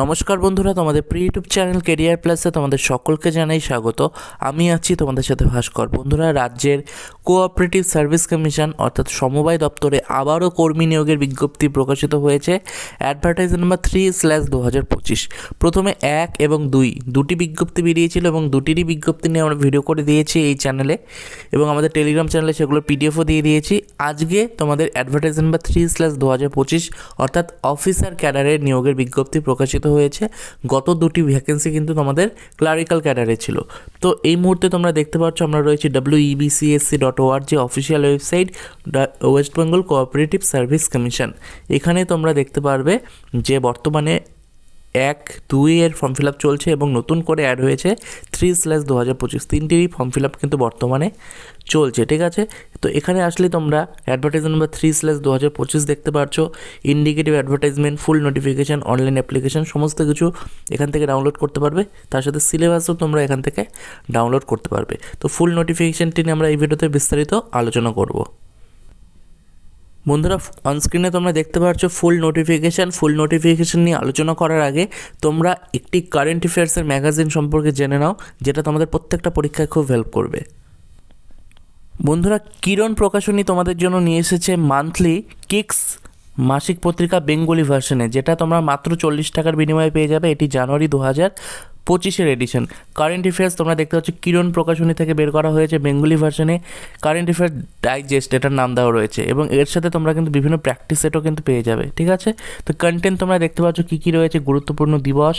নমস্কার বন্ধুরা, তোমাদের প্রি ইউটিউব চ্যানেল কেরিয়ার প্লাসে তোমাদের সকলকে জানাই স্বাগত। আমি আছি তোমাদের সাথে ভাস্কর। বন্ধুরা, রাজ্যের কোঅপারেটিভ সার্ভিস কমিশন অর্থাৎ সমবায় দপ্তরে আবারও কর্মী নিয়োগের বিজ্ঞপ্তি প্রকাশিত হয়েছে অ্যাডভার্টাইজ নাম্বার থ্রি স্ল্যাশ দু হাজার পঁচিশ। প্রথমে এক এবং দুই, দুটি বিজ্ঞপ্তি বেরিয়েছিল এবং দুটিরই বিজ্ঞপ্তি নিয়ে আমরা ভিডিও করে দিয়েছি এই চ্যানেলে এবং আমাদের টেলিগ্রাম চ্যানেলে সেগুলো পিডিএফও দিয়ে দিয়েছি। আজকে তোমাদের অ্যাডভার্টাইজ নাম্বার থ্রি স্ল্যাশ দু হাজার পঁচিশ অর্থাৎ অফিসার ক্যাডারের নিয়োগের বিজ্ঞপ্তি প্রকাশিত হয়েছে। গত দুটি ভ্যাকেন্সি কিন্তু তোমাদের ক্লারিক্যাল ক্যাডারে ছিল। তো এই মুহূর্তে তোমরা দেখতে পাচ্ছ আমরা রয়েছি W BCSC dot org official website West Bengal cooperative service commission এখানে তোমরা দেখতে পারবে যে বর্তমানে এক, দুই এর ফর্ম ফিল আপ চলছে এবং নতুন করে অ্যাড হয়েছে থ্রি স্ল্যাশ দু হাজার পঁচিশ। তিনটিরই ফর্ম ফিল আপ কিন্তু বর্তমানে চলছে, ঠিক আছে? তো এখানে আসলে তোমরা অ্যাডভার্টাইজ নাম্বার থ্রি স্ল্যাশ দু হাজার পঁচিশ দেখতে পাচ্ছ indicative advertisement full notification online application সমস্ত কিছু এখান থেকে ডাউনলোড করতে পারবে। তার সাথে সিলেবাসও তোমরা এখান থেকে ডাউনলোড করতে পারবে। তো ফুল নোটিফিকেশানটি নিয়ে আমরা এই ভিডিওতে বিস্তারিত আলোচনা করব। বন্ধুরা অনস্ক্রিনে তোমরা দেখতে পাচ্ছ ফুল নোটিফিকেশান ফুল নোটিফিকেশান নিয়ে আলোচনা করার আগে তোমরা একটি কারেন্ট অ্যাফেয়ার্সের ম্যাগাজিন সম্পর্কে জেনে নাও, যেটা তোমাদের প্রত্যেকটা পরীক্ষায় খুব হেল্প করবে। বন্ধুরা, কিরণ প্রকাশনী তোমাদের জন্য নিয়ে এসেছে মান্থলি কিক্স মাসিক পত্রিকা বেঙ্গলি ভার্সনে যেটা তোমরা মাত্র চল্লিশ টাকার বিনিময়ে পেয়ে যাবে, এটি জানুয়ারি দু হাজার পঁচিশের এডিশন কারেন্ট অ্যাফেয়ার্স তোমরা দেখতে পাচ্ছ, কিরণ প্রকাশনী থেকে বের করা হয়েছে বেঙ্গলি ভার্সনে কারেন্ট অ্যাফেয়ার্স ডাইজেস্ট এটার নাম দেওয়া রয়েছে। এবং এর সাথে তোমরা কিন্তু বিভিন্ন প্র্যাকটিস সেটও কিন্তু পেয়ে যাবে, ঠিক আছে? তো কন্টেন্ট তোমরা দেখতে পাচ্ছ, কী কী রয়েছে? গুরুত্বপূর্ণ দিবস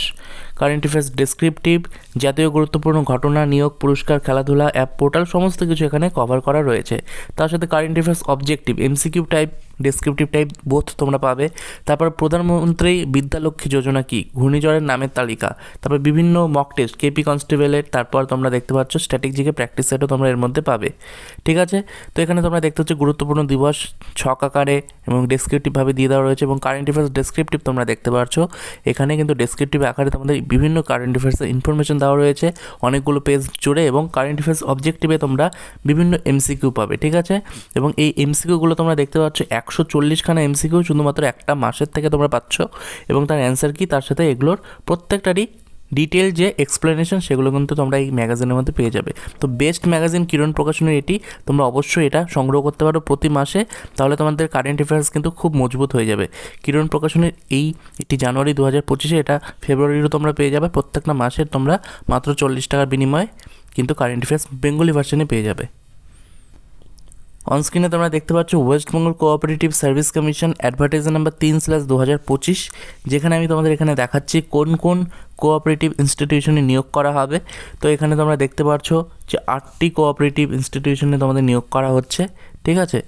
কারেন্ট অ্যাফেয়ার্স ডেসক্রিপটিভ জাতীয় গুরুত্বপূর্ণ ঘটনা, নিয়োগ, পুরস্কার, খেলাধুলা অ্যাপ পোর্টাল সমস্ত কিছু এখানে কভার করা রয়েছে। তার সাথে current affairs objective MCQ type descriptive type both তোমরা পাবে। তারপর প্রধানমন্ত্রী বিদ্যালক্ষ্মী যোজনা কি? ঘূর্ণিঝড়ের নামের তালিকা। তারপর বিভিন্ন মক টেস্ট কেপি কনস্টেবলের তারপর তোমরা দেখতে পাচ্ছ স্ট্র্যাটেজিকে প্র্যাকটিস সেটও তোমরা এর মধ্যে পাবে। ঠিক আছে? তো এখানে তোমরা দেখতে হচ্ছে গুরুত্বপূর্ণ দিবস, ছক আকারে এবং ডেসক্রিপটিভভাবে দিয়ে দেওয়া রয়েছে এবং কারেন্ট অ্যাফেয়ার্স ডেসক্রিপটিভ তোমরা দেখতে পাচ্ছ এখানে কিন্তু ডেসক্রিপটিভ আকারে তোমাদের বিভিন্ন কারেন্ট অ্যাফেয়ার্সের ইনফরমেশন দেওয়া রয়েছে। অনেকগুলো পেজ জুড়ে এবং কারেন্ট অ্যাফেয়ার্স অবজেক্টিভে তোমরা বিভিন্ন এমসিকিউ পাবে। ঠিক আছে? এবং এই এমসিকিউগুলো তোমরা দেখতে পাচ্ছ একশো চল্লিশখানা এমসিকিউ শুধুমাত্র একটা মাসের থেকে তোমরা পাচ্ছ, এবং তার অ্যান্সার কি? তার সাথে এগুলোর প্রত্যেকটারই ডিটেল যে এক্সপ্লেনেশন সেগুলো কিন্তু তোমরা এই ম্যাগাজিনের মধ্যে পেয়ে যাবে। তো বেস্ট ম্যাগাজিন কিরণ প্রকাশনের এটি, তোমরা অবশ্যই এটা সংগ্রহ করতে পারো প্রতি মাসে, তাহলে তোমাদের কারেন্ট অ্যাফেয়ার্স কিন্তু খুব মজবুত হয়ে যাবে। কিরণ প্রকাশনের এই এটি জানুয়ারি দু হাজার পঁচিশে এটা ফেব্রুয়ারিরও তোমরা পেয়ে যাবে, প্রত্যেকটা মাসের তোমরা মাত্র চল্লিশ টাকার বিনিময়ে কিন্তু কারেন্ট অ্যাফেয়ার্স বেঙ্গলি ভার্সনে পেয়ে যাবে। অনস্ক্রিনে তোমরা দেখতে পাচ্ছ West Bengal cooperative service commission advertiser number তিন স্ল্যাশ দু হাজার পঁচিশ যেখানে আমি তোমাদের এখানে দেখাচ্ছি কোন কোন কোঅপারেটিভ ইনস্টিটিউশনে নিয়োগ করা হবে। তো এখানে তোমরা দেখতে পাচ্ছ যে আটটি কোঅপারেটিভ ইনস্টিটিউশনে তোমাদের নিয়োগ করা হচ্ছে, ঠিক আছে?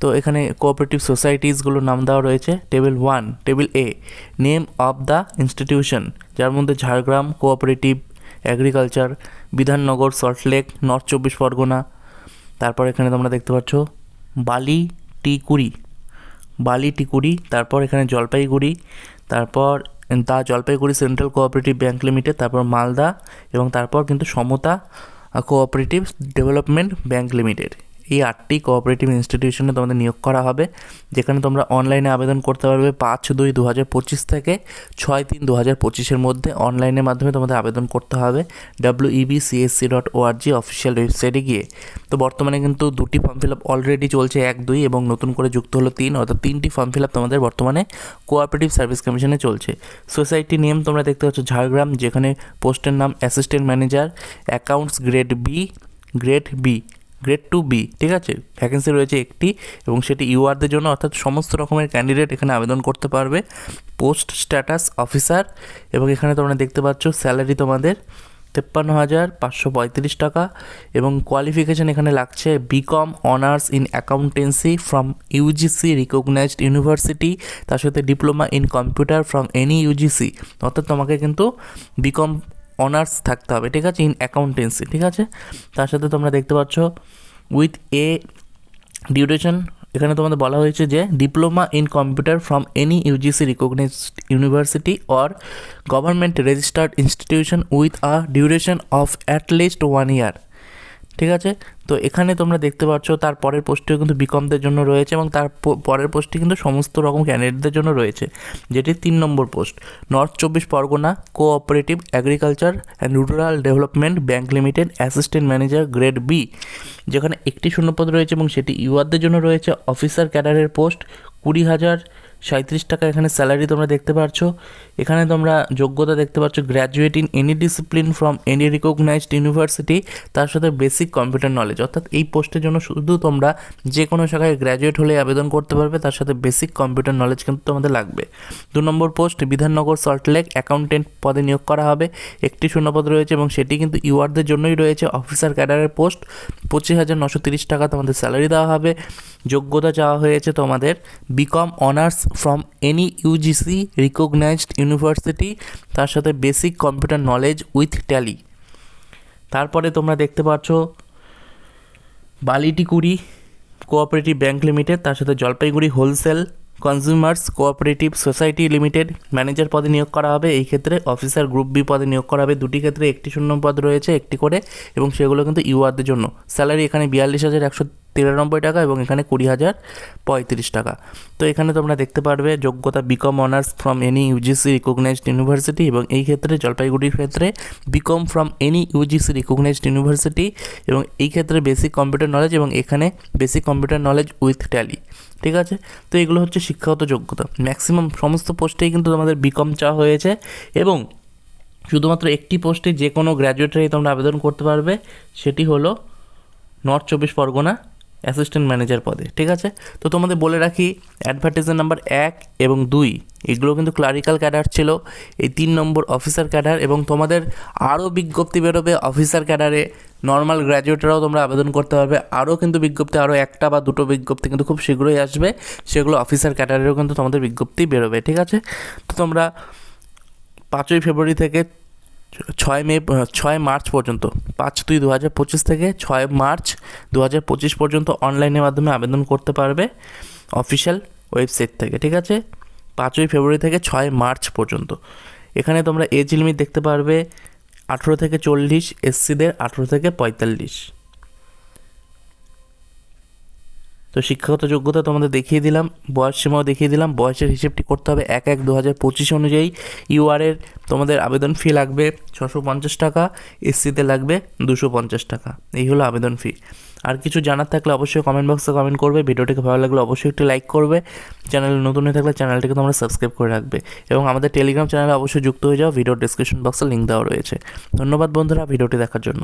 তো এখানে কোঅপারেটিভ সোসাইটিসগুলোর নাম দেওয়া রয়েছে table one table A name of the institution যার মধ্যে Jhargram cooperative agriculture Bidhannagar Salt Lake north চব্বিশ পরগনা তারপর এখানে তোমরা দেখতে পাচ্ছ বালি টিকুড়ি বালি টিকুড়ি তারপর এখানে জলপাইগুড়ি, তারপর তা Jalpaiguri central cooperative bank limited, তারপর মালদা এবং তারপর কিন্তু Samata cooperative development bank limited. এই আটটি কোঅপারেটিভ ইনস্টিটিউশনে তোমাদের নিয়োগ করা হবে, যেখানে তোমরা অনলাইনে আবেদন করতে পারবে পাঁচ দুই দু হাজার পঁচিশ থেকে ছয় তিন দু হাজার পঁচিশের মধ্যে অনলাইনের মাধ্যমে তোমাদের আবেদন করতে হবে W B CSC dot ORG official ওয়েবসাইটে গিয়ে। তো বর্তমানে কিন্তু দুটি ফর্ম ফিল আপ অলরেডি চলছে, এক, দুই এবং নতুন করে যুক্ত হলো তিন, অর্থাৎ তিনটি ফর্ম ফিল আপ তোমাদের বর্তমানে কোঅপারেটিভ সার্ভিস কমিশনে চলছে। সোসাইটি নেম তোমরা দেখতে পাচ্ছ ঝাড়গ্রাম, যেখানে পোস্টের নাম assistant manager accounts grade B grade B grade two B ঠিক আছে? ভ্যাকেন্সি রয়েছে একটি এবং সেটি ইউআরদের জন্য, অর্থাৎ সমস্ত রকমের ক্যান্ডিডেট এখানে আবেদন করতে পারবে। পোস্ট স্ট্যাটাস অফিসার এবং এখানে তোমরা দেখতে পাচ্ছ স্যালারি তোমাদের তেপ্পান্ন হাজার পাঁচশো পঁয়ত্রিশ টাকা এবং কোয়ালিফিকেশান এখানে লাগছে BCom honours in accountancy from UGC recognised university তার সাথে diploma in computer from any UGC অর্থাৎ তোমাকে কিন্তু বিকম অনার্স থাকতে হবে, ঠিক আছে? ইন অ্যাকাউন্টেন্সি ঠিক আছে? তার সাথে তোমরা দেখতে পাচ্ছ উইথ এ ডিউরেশন এখানে তোমাদের বলা হয়েছে যে diploma in computer from any UGC recognised university or government registered institution with a duration of at least one year ঠিক আছে? তো এখানে তোমরা দেখতে পাচ্ছ, তার পরের পোস্টটিও কিন্তু বিকমদের জন্য রয়েছে এবং তার পরের পোস্টটি কিন্তু সমস্ত রকম ক্যান্ডিডেটদের জন্য রয়েছে। যেটি তিন নম্বর পোস্ট। নর্থ চব্বিশ Pargana cooperative agriculture and rural development bank limited assistant manager grade B যেখানে একটি শূন্যপদ রয়েছে এবং সেটি ইউআরদের জন্য রয়েছে। অফিসার ক্যাডারের পোস্ট, কুড়ি হাজার সাঁত্রিশ টাকা এখানে স্যালারি তোমরা দেখতে পাচ্ছ এখানে তোমরা যোগ্যতা দেখতে পাচ্ছ graduate in any discipline from any recognised university তার সাথে বেসিক কম্পিউটার নলেজ অর্থাৎ এই পোস্টের জন্য শুধু তোমরা যে কোনো শাখায় গ্র্যাজুয়েট হলে আবেদন করতে পারবে, তার সাথে বেসিক কম্পিউটার নলেজ কিন্তু তোমাদের লাগবে। দু নম্বর পোস্ট বিধাননগর সল্টলেক অ্যাকাউন্টেন্ট পদে নিয়োগ করা হবে। একটি শূন্যপদ রয়েছে এবং সেটি কিন্তু ইউআরদের জন্যই রয়েছে। অফিসার ক্যাডারের পোস্ট পঁচিশ হাজার নশো তিরিশ টাকা তোমাদের স্যালারি দেওয়া হবে। যোগ্যতা চাওয়া হয়েছে তোমাদের BCom honours from any UGC recognised university তার সাথে basic computer knowledge with Tally তারপরে তোমরা দেখতে পাচ্ছ বালিটিকুড়ি কোঅপারেটিভ ব্যাংক লিমিটেড তার সাথে Jalpaiguri wholesale consumers cooperative society limited manager পদে নিয়োগ করা হবে। এই ক্ষেত্রে অফিসার গ্রুপ বি পদে নিয়োগ করা হবে। দুটি ক্ষেত্রে একটি শূন্য পদ রয়েছে, একটি করে, এবং সেগুলো কিন্তু ইউআরদের জন্য। স্যালারি এখানে বিয়াল্লিশ হাজার একশো তিরানব্বই টাকা এবং এখানে কুড়ি হাজার পঁয়ত্রিশ টাকা। তো এখানে তোমরা দেখতে পারবে যোগ্যতা BCom honours from any UGC recognised university এবং এই ক্ষেত্রে জলপাইগুড়ির ক্ষেত্রে BCom from any UGC recognised university এবং এই ক্ষেত্রে বেসিক কম্পিউটার নলেজ এবং এখানে basic computer knowledge with Tally ঠিক আছে? তো এগুলো হচ্ছে শিক্ষাগত যোগ্যতা। ম্যাক্সিমাম সমস্ত পোস্টেই কিন্তু তোমাদের বিকম চাওয়া হয়েছে এবং শুধুমাত্র একটি পোস্টে যে কোনো গ্র্যাজুয়েটারই তোমরা আবেদন করতে পারবে, সেটি হলো নর্থ চব্বিশ পরগনা অ্যাসিস্ট্যান্ট ম্যানেজার পদে, ঠিক আছে? তো তোমাদের বলে রাখি অ্যাডভার্টাইজার নাম্বার এক এবং দুই, এগুলো কিন্তু ক্লারিক্যাল ক্যাডার ছিল, এই তিন নম্বর অফিসার ক্যাডার এবং তোমাদের আরও বিজ্ঞপ্তি বেরোবে অফিসার ক্যাডারে নর্মাল গ্র্যাজুয়েটরাও তোমরা আবেদন করতে পারবে, আরও কিন্তু বিজ্ঞপ্তি, আরও একটা বা দুটো বিজ্ঞপ্তি কিন্তু খুব শীঘ্রই আসবে, সেগুলো অফিসার ক্যাডারেরও কিন্তু তোমাদের বিজ্ঞপ্তি বেরোবে, ঠিক আছে? তো তোমরা পাঁচই ফেব্রুয়ারি থেকে ছয় মে ছয় মার্চ পর্যন্ত, পাঁচ দুই দু হাজার পঁচিশ থেকে ছয় মার্চ দু হাজার পঁচিশ পর্যন্ত অনলাইনের মাধ্যমে আবেদন করতে পারবে অফিসিয়াল ওয়েবসাইট থেকে, ঠিক আছে? পাঁচই ফেব্রুয়ারি থেকে ছয় মার্চ পর্যন্ত। এখানে তোমরা এজ লিমিট দেখতে পারবে আঠেরো থেকে চল্লিশ এসসিদের আঠেরো থেকে পঁয়তাল্লিশ। তো শিক্ষাগত যোগ্যতা তোমাদের দেখিয়ে দিলাম, বয়স সীমাও দেখিয়ে দিলাম, বয়সের হিসেবটি করতে হবে এক এক দু হাজার পঁচিশ অনুযায়ী। ইউআরের তোমাদের আবেদন ফি লাগবে ছশো পঞ্চাশ টাকা, এসসিতে লাগবে দুশো পঞ্চাশ টাকা। এই হলো আবেদন ফি আর কিছু জানার থাকলে অবশ্যই কমেন্ট বক্সে কমেন্ট করবে, ভিডিওটিকে ভালো লাগলে অবশ্যই একটি লাইক করবে। চ্যানেলে নতুন হয়ে থাকলে চ্যানেলটিকে তোমরা সাবস্ক্রাইব করে রাখবে। এবং আমাদের টেলিগ্রাম চ্যানেলে অবশ্যই যুক্ত হয়ে যাও ভিডিও ডিসক্রিপশন বক্সে লিঙ্ক দেওয়া রয়েছে। ধন্যবাদ বন্ধুরা, ভিডিওটি দেখার জন্য।